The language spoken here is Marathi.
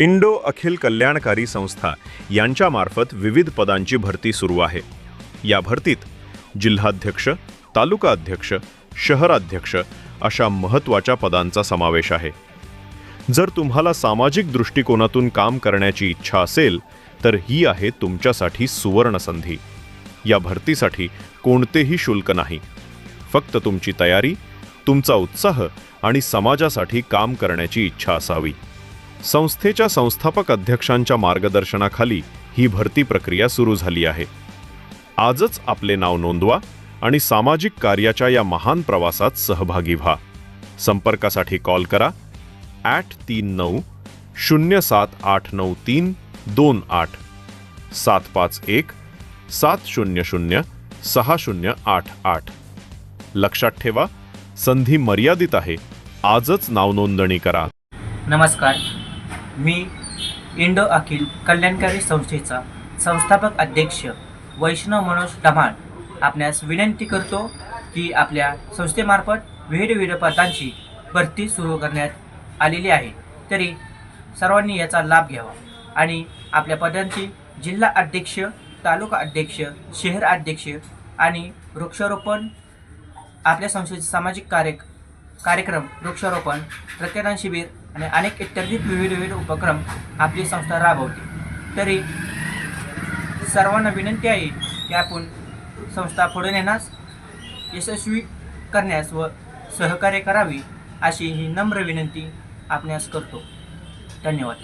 इंडो अखिल कल्याणकारी संस्था यांच्यामार्फत विविध पदांची भरती सुरू आहे. या भरतीत जिल्हाध्यक्ष तालुका अध्यक्ष शहराध्यक्ष अशा महत्त्वाच्या पदांचा समावेश आहे. जर तुम्हाला सामाजिक दृष्टिकोनातून काम करण्याची इच्छा असेल तर ही आहे तुमच्यासाठी सुवर्ण संधी या भरतीसाठी कोणतेही शुल्क नाही. फक्त तुमची तयारी तुमचा उत्साह आणि समाजासाठी काम करण्याची इच्छा असावी. संस्थेच्या संस्थापक अध्यक्षांच्या मार्गदर्शनाखाली ही भरती प्रक्रिया सुरू झाली आहे. आजच आपले नाव नोंदवा आणि सामाजिक कार्याच्या या महान प्रवासात सहभागी व्हा. संपर्कासाठी कॉल करा. ॲट तीन नऊ शून्य सात आठ नऊ तीन दोन आठ. सात पाच एक सात शून्य शून्य सहा शून्य आठ आठ. लक्षात ठेवा संधी मर्यादित आहे. आजच नावनोंदणी करा. नमस्कार. मी इंडो अखिल कल्याणकारी संस्थेचा संस्थापक अध्यक्ष वैष्णव मनोज डमाळ आपणास विनंती करतो की आपल्या संस्थेमार्फत विविध विविध पदांची भरती सुरू करण्यात आलेली आहे. तरी सर्वांनी याचा लाभ घ्यावा आणि आपल्या पदांची जिल्हा अध्यक्ष तालुका अध्यक्ष शहर अध्यक्ष आणि वृक्षारोपण आपल्या संस्थेचे सामाजिक कार्य कार्यक्रम वृक्षारोपण रक्तदान शिबिर आणि अनेक इत्यादी विविध विविध उपक्रम आपली संस्था राबवते. तरी सर्वांना विनंती आहे की आपण संस्था पुढे नेण्यास यशस्वी करण्यास व सहकार्य करावी अशी ही नम्र विनंती आपणास करतो. धन्यवाद.